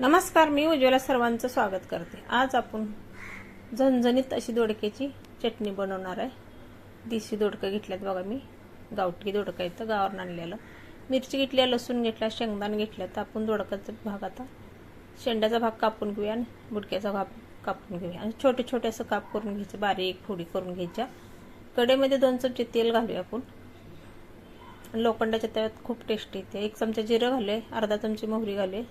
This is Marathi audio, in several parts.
नमस्कार मी उज्ज्वला सर्वांचं स्वागत करते. आज आपण झणझणीत अशी दोडक्याची चटणी बनवणार आहे. देशी दोडकं घेतल्यात बघा मी. गावठी दोडकं येतं गावावरून आणलेलं. मिरची घेतल्या लसूण घेतला शेंगदाण घेतलं तर आपण दोडकाचा भाग आता शेंड्याचा भाग कापून घेऊया आणि बुडक्याचा भाग कापून घेऊया. आणि छोटे छोटे असं काप करून घ्यायचं बारीक फोडी करून घ्यायच्या. कडेमध्ये दोन चमचे तेल घालूया आपण. लोखंडाच्या तव्यात खूप टेस्टी येते. एक चमचा जिरं घालूया अर्धा चमची मोहरी घालूया.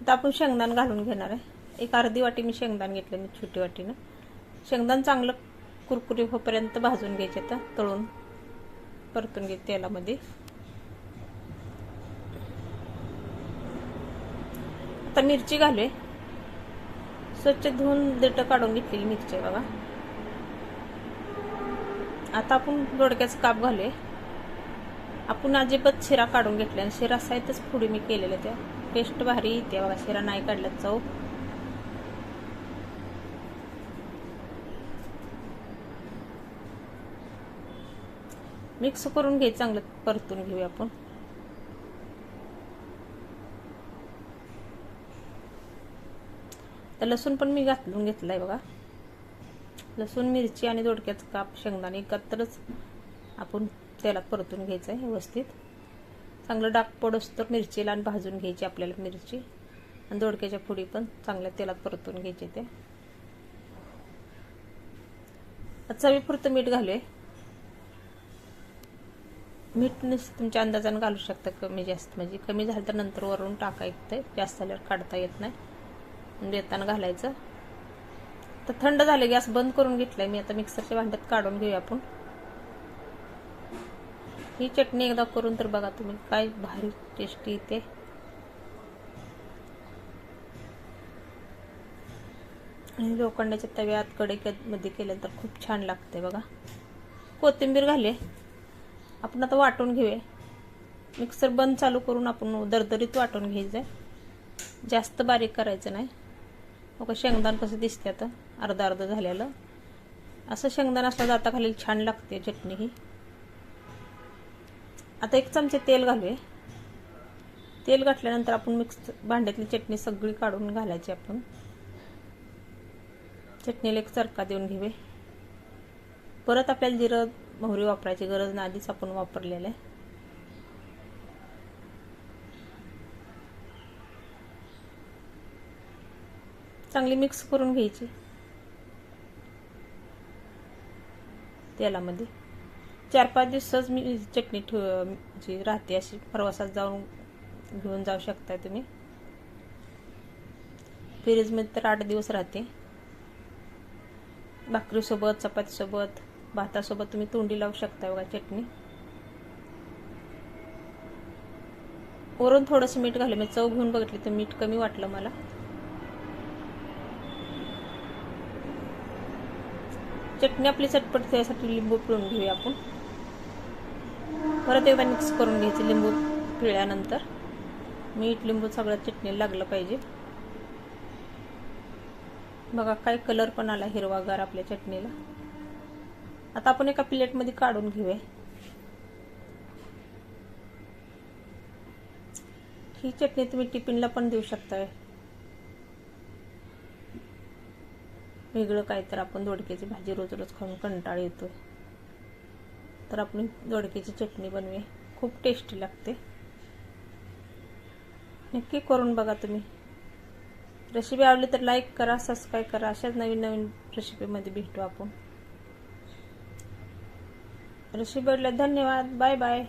आता आपण शेंगदाण घालून घेणार आहे. एक अर्धी वाटी मी शेंगदाण घेतलं मी छोटी वाटीनं. शेंगदाण चांगलं कुरकुरी होपर्यंत भाजून घ्यायचे तर तळून परतून घे तेलामध्ये. आता मिरची घालूया. स्वच्छ धुवून देठ काढून घेतलेली मिरची बाबा बघा. आता आपण दोडक्याचं काप घालूया. आपण अजिबात शिरा काढून घेतल्या आणि शिरा साहित्यच पुढे मी केलेल्या त्या. टेस्ट भारी येते बघा शिरा नाही काढला चव. मिक्स करून घे चांगलं परतून घेऊया आपण. तर लसूण पण मी घातलून घेतलाय बघा. लसूण मिरची आणि दोडक्याचं काप शेंगदाणे एकत्रच आपण तेलात परतून घ्यायचं आहे व्यवस्थित. चांगलं डाग पडस तर मिरचीला आणि भाजून घ्यायची आपल्याला मिरची. आणि दोडक्याच्या फुडी पण चांगल्या तेलात परतून घ्यायचे ते. चवीपुरतं मीठ घालूया. मीठ तुमच्या अंदाजानं घालू शकता कमी जास्त. म्हणजे कमी झालं तर नंतर वरून टाका येतं जास्त झाल्यावर काढता येत नाही. म्हणजे देताना घालायचं. तर थंड झाले गॅस बंद करून घेतलाय. मी आता मिक्सरच्या भांड्यात काढून घेऊया आपण. ही चटणी एकदा करून तर बघा तुम्ही काय भारी टेस्टी येते आणि लोखंडाच्या तव्यात कडेमध्ये केलं तर खूप छान लागते बघा. कोथिंबीर घाले. आपण आता वाटून घेऊया. मिक्सर बंद चालू करून आपण दरदरीत वाटून घ्यायचं जास्त बारीक करायचं नाही. मग शेंगदाण कसं दिसते आता. अर्धा अर्ध झालेलं. असं शेंगदाण असलं जाता खाली छान लागते चटणी ही. आता एक चमचे तेल घालूया. तेल घातल्यानंतर आपण मिक्स भांड्यातली चटणी सगळी काढून घालायची आपण. चटणीला एक चरका देऊन घेऊया. परत आपल्याला जिरं मोहरी वापरायची गरज नाही आधीच आपण वापरलेलं आहे. चांगली मिक्स करून घ्यायची. तेलामध्ये. चार पाच दिवसच मी चटणी ठेव जी राहते अशी. प्रवासात जाऊन घेऊन जाऊ शकता तुम्ही. फ्रीजमध्ये तर आठ दिवस राहते. भाकरीसोबत चपातीसोबत भातासोबत तुम्ही तोंडी लावू शकता बघा चटणी. वरून थोडंसं मीठ घालं मी चव घेऊन बघितली तर मीठ कमी वाटलं मला. चटणी आपली चटपट त्यासाठी लिंबू पिळून घेऊया आपण. परत एकदा मिक्स करून घ्यायचे लिंबू पिळल्यानंतर. मीठ लिंबू सगळं चटणीला लागलं पाहिजे. बघा काय कलर पण आला हिरवागार आपल्या चटणीला. आता आपण एका प्लेटमध्ये काढून घेऊया. ही चटणी तुम्ही टिफिनला पण देऊ शकता वेगळं काय तर आपण दोडक्याची भाजी रोज रोज खाऊन कंटाळ येतो तर आपण दोडक्याची चटणी बनवूया. खूप टेस्टी लागते. नक्की करून बघा तुम्ही. रेसिपी आवडली तर लाईक करा सबस्क्राईब करा. अशाच नवीन नवीन रेसिपीमध्ये भेटू आपण. रेसिपी आवडल्या धन्यवाद. Bye bye